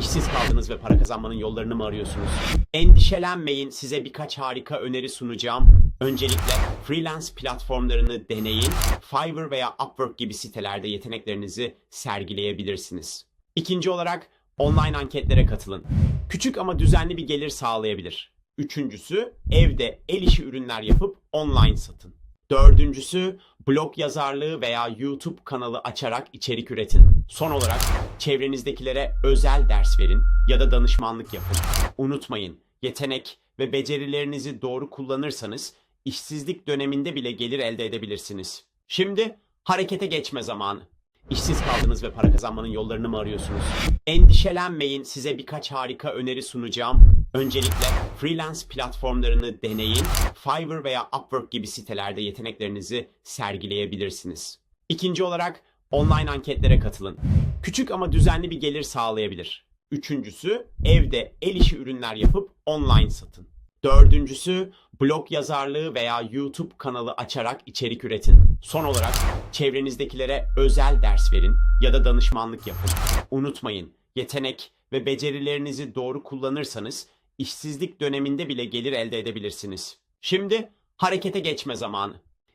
İşsiz kaldınız ve para kazanmanın yollarını mı arıyorsunuz? Endişelenmeyin, size birkaç harika öneri sunacağım. Öncelikle freelance platformlarını deneyin. Fiverr veya Upwork gibi sitelerde yeteneklerinizi sergileyebilirsiniz. İkinci olarak online anketlere katılın. Küçük ama düzenli bir gelir sağlayabilir. Üçüncüsü evde el işi ürünler yapıp online satın. Dördüncüsü blog yazarlığı veya YouTube kanalı açarak içerik üretin. Son olarak çevrenizdekilere özel ders verin ya da danışmanlık yapın. Unutmayın, yetenek ve becerilerinizi doğru kullanırsanız işsizlik döneminde bile gelir elde edebilirsiniz. Şimdi harekete geçme zamanı. İşsiz kaldınız ve para kazanmanın yollarını mı arıyorsunuz? Endişelenmeyin, size birkaç harika öneri sunacağım. Öncelikle freelance platformlarını deneyin. Fiverr veya Upwork gibi sitelerde yeteneklerinizi sergileyebilirsiniz. İkinci olarak online anketlere katılın. Küçük ama düzenli bir gelir sağlayabilir. Üçüncüsü evde el işi ürünler yapıp online satın. Dördüncüsü blog yazarlığı veya YouTube kanalı açarak içerik üretin. Son olarak çevrenizdekilere özel ders verin ya da danışmanlık yapın. Unutmayın, yetenek ve becerilerinizi doğru kullanırsanız işsizlik döneminde bile gelir elde edebilirsiniz. Şimdi harekete geçme zamanı.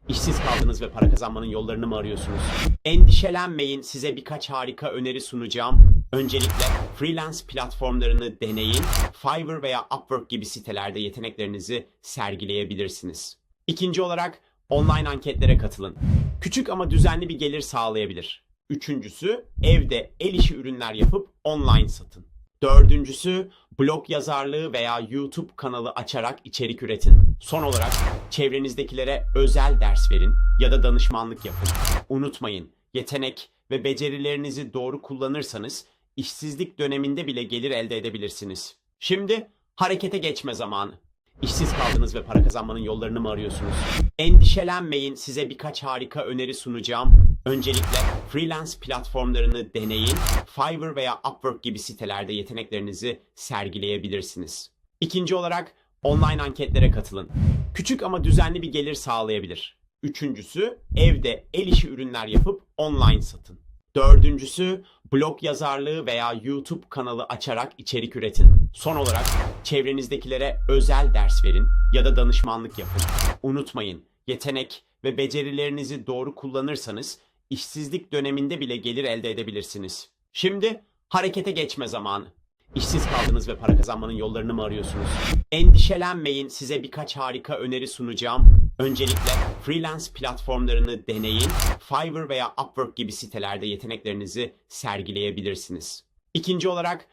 İşsiz kaldınız ve para kazanmanın yollarını mı arıyorsunuz? Endişelenmeyin, size birkaç harika öneri sunacağım. Öncelikle freelance platformlarını deneyin. Fiverr veya Upwork gibi sitelerde yeteneklerinizi sergileyebilirsiniz. İkinci olarak online anketlere katılın. Küçük ama düzenli bir gelir sağlayabilir. Üçüncüsü evde el işi ürünler yapıp online satın. Dördüncüsü blog yazarlığı veya YouTube kanalı açarak içerik üretin. Son olarak çevrenizdekilere özel ders verin ya da danışmanlık yapın. Unutmayın, yetenek ve becerilerinizi doğru kullanırsanız işsizlik döneminde bile gelir elde edebilirsiniz. Şimdi harekete geçme zamanı. İşsiz kaldınız ve para kazanmanın yollarını mı arıyorsunuz? Endişelenmeyin, size birkaç harika öneri sunacağım. Öncelikle freelance platformlarını deneyin. Fiverr veya Upwork gibi sitelerde yeteneklerinizi sergileyebilirsiniz. İkinci olarak online anketlere katılın. Küçük ama düzenli bir gelir sağlayabilir. Üçüncüsü evde el işi ürünler yapıp online satın. Dördüncüsü blog yazarlığı veya YouTube kanalı açarak içerik üretin. Son olarak çevrenizdekilere özel ders verin ya da danışmanlık yapın. Unutmayın, yetenek ve becerilerinizi doğru kullanırsanız işsizlik döneminde bile gelir elde edebilirsiniz. Şimdi harekete geçme zamanı. İşsiz kaldınız ve para kazanmanın yollarını mı arıyorsunuz? Endişelenmeyin, size birkaç harika öneri sunacağım. Öncelikle freelance platformlarını deneyin. Fiverr veya Upwork gibi sitelerde yeteneklerinizi sergileyebilirsiniz. İkinci olarak